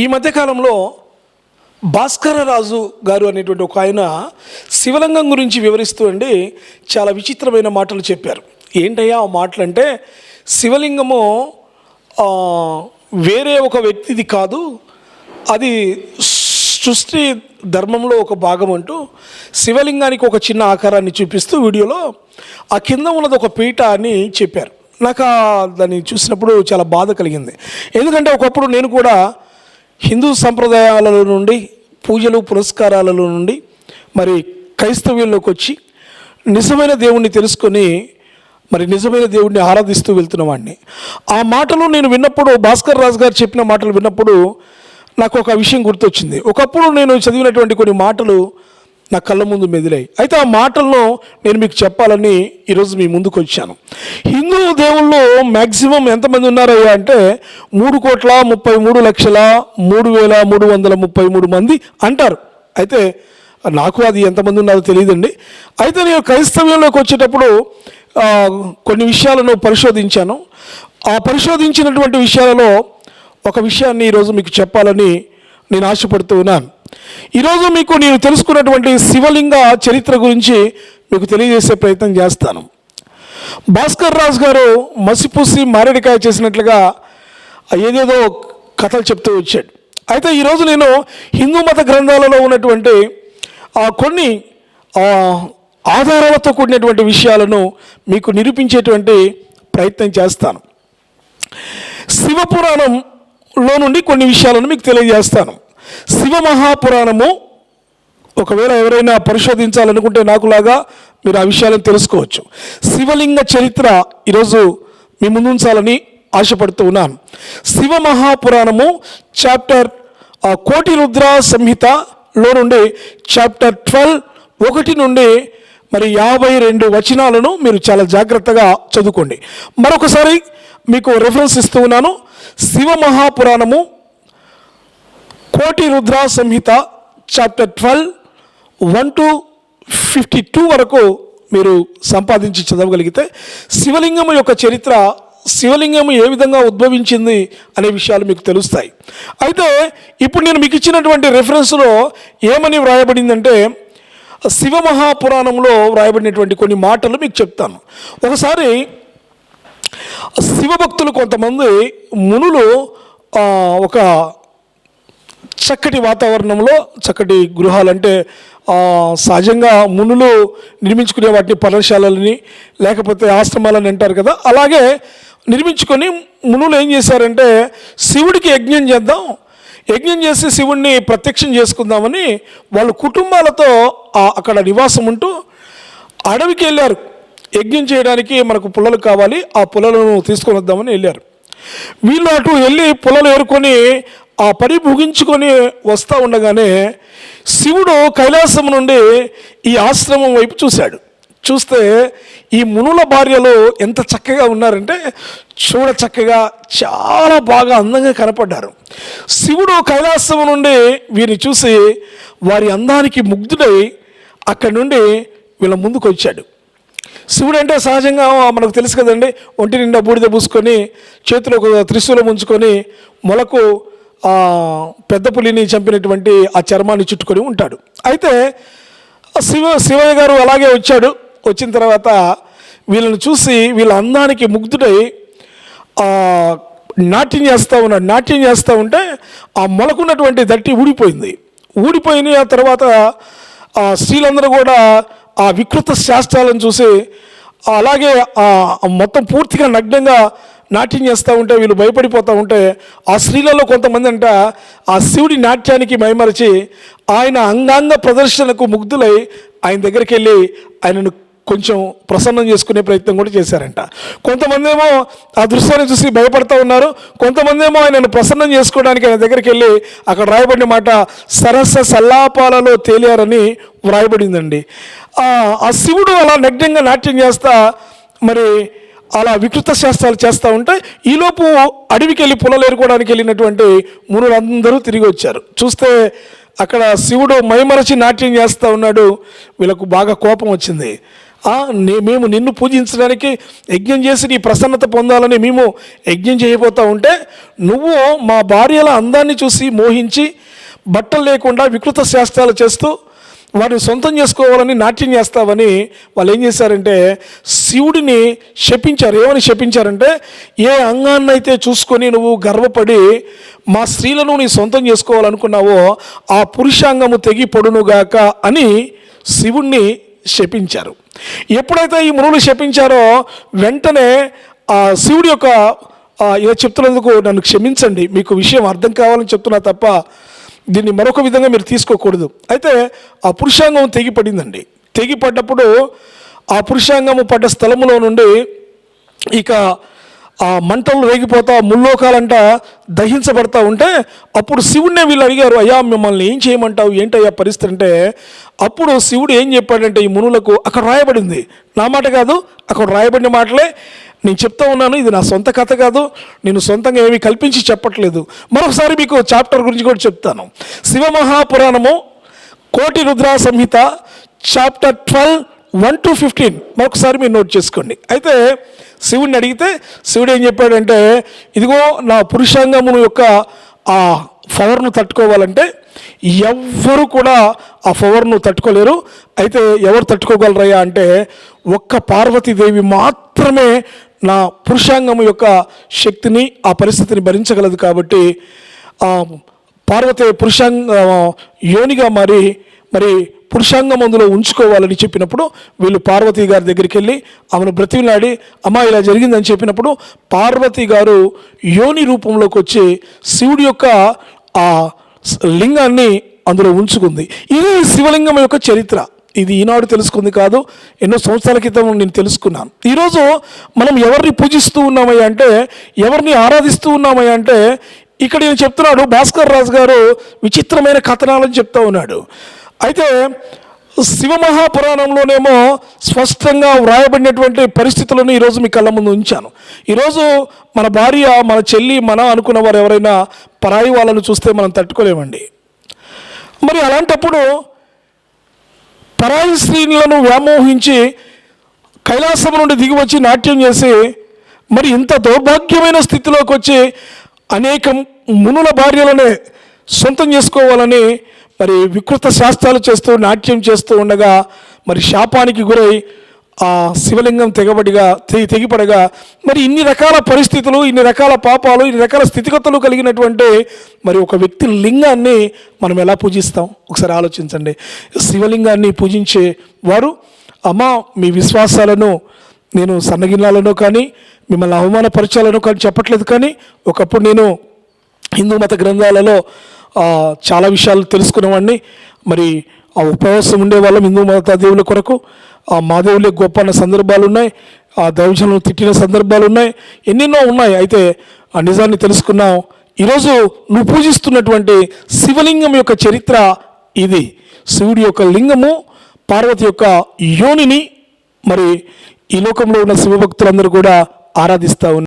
ఈ మధ్యకాలంలో భాస్కరరాజు గారు అనేటువంటి ఒక ఆయన శివలింగం గురించి వివరిస్తూ అండి చాలా విచిత్రమైన మాటలు చెప్పారు. ఏంటయ్యా ఆ మాటలు అంటే శివలింగము వేరే ఒక వ్యక్తిది కాదు అది సృష్టి ధర్మంలో ఒక భాగం అంటూ శివలింగానికి ఒక చిన్న ఆకారాన్ని చూపిస్తూ వీడియోలో ఆ కింద ఉన్నది ఒక పీఠ అని చెప్పారు. నాకు దాన్ని చూసినప్పుడు చాలా బాధ కలిగింది. ఎందుకంటే ఒకప్పుడు నేను కూడా హిందూ సంప్రదాయాలలో నుండి పూజలు పురస్కారాలలో నుండి మరి క్రైస్తవ్యంలోకి వచ్చి నిజమైన దేవుణ్ణి తెలుసుకొని మరి నిజమైన దేవుణ్ణి ఆరాధిస్తూ వెళ్తున్న వాడిని ఆ మాటలు నేను విన్నప్పుడు భాస్కర్ రాజు గారు చెప్పిన మాటలు విన్నప్పుడు నాకు ఒక విషయం గుర్తొచ్చింది. ఒకప్పుడు నేను చదివినటువంటి కొన్ని మాటలు నా కళ్ళ ముందు మెదిలాయి. అయితే ఆ మాటలను నేను మీకు చెప్పాలని ఈరోజు మీ ముందుకు వచ్చాను. హిందూ దేవుళ్ళు మ్యాక్సిమం ఎంతమంది ఉన్నారయ్యా అంటే మూడు కోట్ల ముప్పై మూడు లక్షల మూడు వేల మూడు వందల ముప్పై మూడు మంది అంటారు. అయితే నాకు అది ఎంతమంది ఉన్నారో తెలియదండి. అయితే నేను క్రైస్తవ్యంలోకి వచ్చేటప్పుడు కొన్ని విషయాలను పరిశోధించాను. ఆ పరిశోధించినటువంటి విషయాలలో ఒక విషయాన్ని ఈరోజు మీకు చెప్పాలని నేను ఆశపడుతూ ఉన్నాను. ఈరోజు మీకు నేను తెలుసుకున్నటువంటి శివలింగ చరిత్ర గురించి మీకు తెలియజేసే ప్రయత్నం చేస్తాను. భాస్కర్ రాజు గారు మసిపూసి మారేడికాయ చేసినట్లుగా ఏదేదో కథలు చెప్తూ వచ్చాడు. అయితే ఈరోజు నేను హిందూ మత గ్రంథాలలో ఉన్నటువంటి కొన్ని ఆధారాలతో కూడినటువంటి విషయాలను మీకు నిరూపించేటువంటి ప్రయత్నం చేస్తాను. శివపురాణంలో నుండి కొన్ని విషయాలను మీకు తెలియజేస్తాను. శివ మహాపురాణము ఒకవేళ ఎవరైనా పరిశోధించాలనుకుంటే నాకులాగా మీరు ఆ విషయాలను తెలుసుకోవచ్చు. శివలింగ చరిత్ర ఈరోజు మీ ముందుంచాలని ఆశపడుతూ ఉన్నాను. శివ మహాపురాణము చాప్టర్ ఆ, కోటి రుద్ర సంహితలో నుండి చాప్టర్ ట్వెల్వ్ ఒకటి నుండి మరి యాభై రెండు వచనాలను మీరు చాలా జాగ్రత్తగా చదువుకోండి. మరొకసారి మీకు రెఫరెన్స్ ఇస్తూ ఉన్నాను. Shiva మహాపురాణము Koti Rudra Samhita chapter twelve one to fifty two వరకు మీరు సంపాదించి చదవగలిగితే శివలింగం యొక్క చరిత్ర శివలింగం ఏ విధంగా ఉద్భవించింది అనే విషయాలు మీకు తెలుస్తాయి. అయితే ఇప్పుడు నేను మీకు ఇచ్చినటువంటి రెఫరెన్స్లో ఏమని వ్రాయబడిందంటే శివ మహాపురాణంలో వ్రాయబడినటువంటి కొన్ని మాటలు మీకు చెప్తాను. ఒకసారి శివభక్తులు కొంతమంది మునులు ఒక చక్కటి వాతావరణంలో చక్కటి గృహాలు అంటే సహజంగా మునులు నిర్మించుకునే వాటిని పర్ణశాలలని లేకపోతే ఆశ్రమాలని అంటారు కదా. అలాగే నిర్మించుకొని మునులు ఏం చేశారంటే శివుడికి యజ్ఞం చేద్దాం యజ్ఞం చేసి శివుణ్ణి ప్రత్యక్షం చేసుకుందామని వాళ్ళ కుటుంబాలతో అక్కడ నివాసం ఉంటూ అడవికి వెళ్ళారు. యజ్ఞం చేయడానికి మనకు పుల్లలు కావాలి ఆ పుల్లలను తీసుకొని వద్దామని వెళ్ళారు. వీళ్ళు అటు వెళ్ళి పుల్లలు ఏరుకొని ఆ పని ముగించుకొని వస్తూ ఉండగానే శివుడు కైలాసం నుండి ఈ ఆశ్రమం వైపు చూశాడు. చూస్తే ఈ మునుల భార్యలు ఎంత చక్కగా ఉన్నారంటే చూడ చక్కగా చాలా బాగా అందంగా కనపడ్డారు. శివుడు కైలాసం నుండి వీరిని చూసి వారి అందానికి ముగ్ధుడై అక్కడి నుండి వీళ్ళ ముందుకు వచ్చాడు. శివుడు అంటే సహజంగా మనకు తెలుసు కదండి ఒంటి నిండా బూడిద పూసుకొని చేతిలో ఒక త్రిశూలం ఉంచుకొని మొలకు పెద్ద పులిని చంపినటువంటి ఆ చర్మాన్ని చుట్టుకొని ఉంటాడు. అయితే శివ శివయ్య గారు అలాగే వచ్చాడు. వచ్చిన తర్వాత వీళ్ళని చూసి వీళ్ళ అందానికి ముగ్ధుడై నాట్యం చేస్తూ ఉన్నాడు నాట్యం చేస్తూ ఉంటే ఆ మొలకున్నటువంటి దట్టి ఊడిపోయింది. ఊడిపోయిన ఆ తర్వాత ఆ స్త్రీలందరూ కూడా ఆ వికృత శాస్త్రాలను చూసి అలాగే మొత్తం పూర్తిగా నగ్నంగా నాట్యం చేస్తూ ఉంటే వీళ్ళు భయపడిపోతూ ఉంటే ఆ స్త్రీలలో కొంతమంది అంట ఆ శివుడి నాట్యానికి మైమరిచి ఆయన అంగాంగ ప్రదర్శనకు ముగ్ధులై ఆయన దగ్గరికి వెళ్ళి ఆయనను కొంచెం ప్రసన్నం చేసుకునే ప్రయత్నం కూడా చేశారంట. కొంతమంది ఏమో ఆ దృశ్యాన్ని చూసి భయపడతా ఉన్నారు. కొంతమంది ఏమో ఆయనను ప్రసన్నం చేసుకోవడానికి ఆయన దగ్గరికి వెళ్ళి అక్కడ రాయబడిన మాట సరస సల్లాపాలలో తేలియారని వ్రాయబడిందండి. ఆ ఆ శివుడు అలా నగ్నంగా నాట్యం చేస్తా మరి అలా వికృత శాస్త్రాలు చేస్తూ ఉంటే ఈలోపు అడవికి వెళ్ళి పొలాలు ఏరుకోవడానికి వెళ్ళినటువంటి మునులందరూ తిరిగి వచ్చారు. చూస్తే అక్కడ శివుడు మైమరచి నాట్యం చేస్తూ ఉన్నాడు. వీళ్ళకు బాగా కోపం వచ్చింది. మేము నిన్ను పూజించడానికి యజ్ఞం చేసి నీ ప్రసన్నత పొందాలని మేము యజ్ఞం చేయబోతూ ఉంటే నువ్వు మా భార్యల అందాన్ని చూసి మోహించి బట్టలు లేకుండా వికృత శాస్త్రాలు చేస్తూ వారిని సొంతం చేసుకోవాలని నాట్యం చేస్తావని వాళ్ళు ఏం చేశారంటే శివుడిని శపించారు. ఏమని శపించారంటే ఏ అంగాన్నైతే చూసుకొని నువ్వు గర్వపడి మా స్త్రీలను నీ సొంతం చేసుకోవాలనుకున్నావో ఆ పురుషాంగము తెగి పొడునుగాక అని శివుణ్ణి శపించారు. ఎప్పుడైతే ఈ మునులు శపించారో వెంటనే ఆ శివుడి యొక్క ఇలా చెప్తున్నందుకు నన్ను క్షమించండి. మీకు విషయం అర్థం కావాలని చెప్తున్నా తప్ప దీన్ని మరొక విధంగా మీరు తీసుకోకూడదు. అయితే ఆ పురుషాంగం తెగిపడిందండి. తెగిపడ్డప్పుడు ఆ పురుషాంగము పడ్డ స్థలములో నుండి ఇక ఆ మంటలు రేగిపోతా ముల్లోకాలంట దహించబడతా ఉంటే అప్పుడు శివుడినే వీళ్ళు అడిగారు అయ్యా మిమ్మల్ని ఏం చేయమంటావు? ఏంటయ్యా పరిస్థితి? అంటే అప్పుడు శివుడు ఏం చెప్పాడంటే ఈ మునులకు అక్కడ రాయబడింది. నా మాట కాదు అక్కడ రాయబడిన మాటలే. నేను చెప్తా ఉన్నాను ఇది నా సొంత కథ కాదు నేను సొంతంగా ఏమీ కల్పించి చెప్పట్లేదు. మరొకసారి మీకు చాప్టర్ గురించి కూడా చెప్తాను. శివమహాపురాణము Koti Rudra Samhita chapter twelve one to fifteen. మరొకసారి మీరు నోట్ చేసుకోండి. అయితే శివుడిని అడిగితే శివుడు ఏం చెప్పాడంటే ఇదిగో నా పురుషాంగమును యొక్క ఆ పవర్ను తట్టుకోవాలంటే ఎవ్వరు కూడా ఆ పవర్ను తట్టుకోలేరు. అయితే ఎవరు తట్టుకోగలరయ్యా అంటే ఒక్క పార్వతీదేవి మాత్రమే నా పురుషాంగము యొక్క శక్తిని ఆ పరిస్థితిని భరించగలదు కాబట్టి పార్వతి పురుషాంగ యోనిగా మారి మరి పురుషాంగం అందులో ఉంచుకోవాలని చెప్పినప్పుడు వీళ్ళు పార్వతీ గారి దగ్గరికి వెళ్ళి ఆమెను బ్రతిమిలాడి అమ్మా ఇలా జరిగిందని చెప్పినప్పుడు పార్వతి గారు యోని రూపంలోకి వచ్చి శివుడి యొక్క ఆ లింగాన్ని అందులో ఉంచుకుంది. ఇది శివలింగం యొక్క చరిత్ర. ఇది ఈనాడు తెలుసుకుంది కాదు. ఎన్నో సంవత్సరాల క్రితం నేను తెలుసుకున్నాను. ఈరోజు మనం ఎవరిని పూజిస్తూ ఉన్నామయ్య అంటే ఎవరిని ఆరాధిస్తూ ఉన్నామయ్య అంటే ఇక్కడ నేను చెప్తున్నాడు భాస్కర్ రాజు గారు విచిత్రమైన కథనాలని చెప్తా ఉన్నాడు. అయితే శివమహాపురాణంలోనేమో స్పష్టంగా వ్రాయబడినటువంటి పరిస్థితులను ఈరోజు మీ కళ్ళ ముందు ఉంచాను. ఈరోజు మన భార్య మన చెల్లి మన అనుకున్న వారు ఎవరైనా పరాయి వాళ్ళను చూస్తే మనం తట్టుకోలేమండి. మరి అలాంటప్పుడు పరాయి స్త్రీలను వ్యామోహించి కైలాసం నుండి దిగి వచ్చి నాట్యం చేసి మరి ఇంత దౌర్భాగ్యమైన స్థితిలోకి వచ్చి అనేక మునుల భార్యలనే సొంతం చేసుకోవాలని మరి వికృత శాస్త్రాలు చేస్తూ నాట్యం చేస్తూ ఉండగా మరి శాపానికి గురై ఆ శివలింగం తెగబడిగా తెగి తెగిపడగా మరి ఇన్ని రకాల పరిస్థితులు ఇన్ని రకాల పాపాలు ఇన్ని రకాల స్థితిగతులు కలిగినటువంటి మరి ఒక వ్యక్తి లింగాన్ని మనం ఎలా పూజిస్తాం? ఒకసారి ఆలోచించండి. శివలింగాన్ని పూజించే వారు అమ్మ మీ విశ్వాసాలను నేను సన్నగిల్లాలను కానీ మిమ్మల్ని అవమానపరచాలనో కానీ చెప్పట్లేదు కానీ ఒకప్పుడు నేను హిందూ మత గ్రంథాలలో చాలా విషయాలు తెలుసుకునేవాడిని. మరి ఆ ఉపవాసం ఉండేవాళ్ళం హిందూ మత దేవుల కొరకు. ఆ మాదేవులే గొప్ప అన్న సందర్భాలు ఉన్నాయి ఆ దైవజనం తిట్టిన సందర్భాలు ఉన్నాయి ఎన్నెన్నో ఉన్నాయి. అయితే ఆ నిజాన్ని తెలుసుకున్నాం ఈరోజు నువ్వు పూజిస్తున్నటువంటి శివలింగం యొక్క చరిత్ర ఇది. శివుడి యొక్క లింగము పార్వతి యొక్క యోనిని మరి ఈ లోకంలో ఉన్న శివభక్తులందరూ కూడా ఆరాధిస్తూ ఉన్నారు.